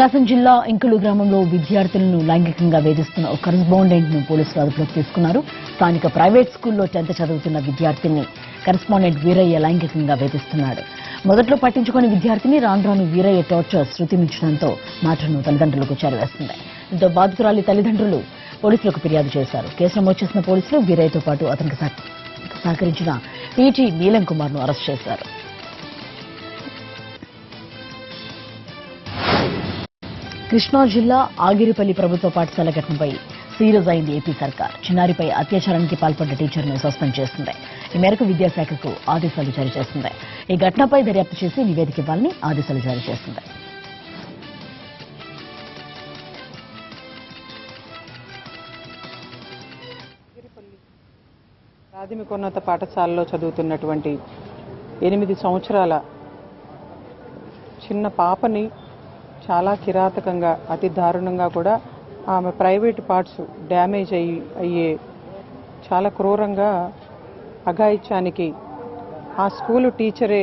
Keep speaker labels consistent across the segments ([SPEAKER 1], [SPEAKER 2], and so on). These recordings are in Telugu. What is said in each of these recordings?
[SPEAKER 1] ప్రకాశం జిల్లా ఇంకులు గ్రామంలో విద్యార్థులను లైంగికంగా వేధిస్తున్న ఒక కరెస్పాండెంట్ను పోలీసులు అదుపులోకి తీసుకున్నారు. స్థానిక ప్రైవేట్ స్కూల్లో టెన్త్ చదువుతున్న విద్యార్థిని కరెస్పాండెంట్ వీరయ్య లైంగికంగా వేధిస్తున్నాడు. మొదట్లో పట్టించుకుని విద్యార్థిని రాను వీరయ్య టార్చర్ శృతి మించడంతో మాటను తల్లిదండ్రులకు చేరవేస్తుంది దీంతో బాధితురాలి తల్లిదండ్రులు పోలీసులకు ఫిర్యాదు చేశారు. కేసు నమోదు చేసిన పోలీసులు వీరయ్యతో పాటు అతనికి సహకరించిన పీటీ నీలం కుమార్ను అరెస్ట్ చేశారు. కృష్ణా జిల్లా ఆగిరిపల్లి ప్రభుత్వ పాఠశాల ఘటనపై సీరియస్ అయింది ఏపీ సర్కార్. చిన్నారిపై అత్యాచారానికి పాల్పడ్డ టీచర్ను సస్పెండ్ చేస్తుంది. ఈ మేరకు విద్యాశాఖకు ఆదేశాలు జారీ చేస్తుంది. ఈ ఘటనపై దర్యాప్తు చేసి నివేదిక ఇవ్వాలని ఆదేశాలు జారీ చేస్తుంది.
[SPEAKER 2] ప్రాథమికోన్నత పాఠశాలలో చదువుతున్నటువంటి ఎనిమిది సంవత్సరాల చిన్న పాపని చాలా కిరాతకంగా అతి దారుణంగా కూడా ఆమె ప్రైవేట్ పార్ట్స్ డ్యామేజ్ అయ్యి అయ్యే చాలా క్రూరంగా అఘాయిత్యానికి ఆ స్కూలు టీచరే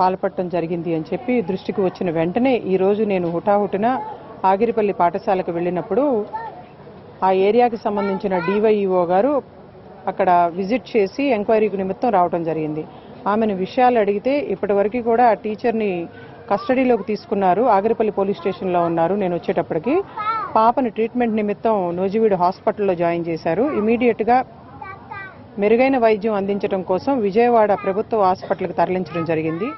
[SPEAKER 2] పాల్పడటం జరిగింది అని చెప్పి దృష్టికి వచ్చిన వెంటనే ఈరోజు నేను హుటాహుటిన ఆగిరిపల్లి పాఠశాలకు వెళ్ళినప్పుడు ఆ ఏరియాకి సంబంధించిన డివైఈఓ గారు అక్కడ విజిట్ చేసి ఎంక్వైరీకి నిమిత్తం రావడం జరిగింది. ఆమెను విషయాలు అడిగితే ఇప్పటివరకు కూడా ఆ టీచర్ని కస్టడీలోకి తీసుకున్నారు. ఆగిరిపల్లి పోలీస్ స్టేషన్లో ఉన్నారు. నేను వచ్చేటప్పటికి పాపని ట్రీట్మెంట్ నిమిత్తం నోజివీడు హాస్పిటల్లో జాయిన్ చేశారు. ఇమీడియట్గా మెరుగైన వైద్యం అందించడం కోసం విజయవాడ ప్రభుత్వ హాస్పిటల్కి తరలించడం జరిగింది.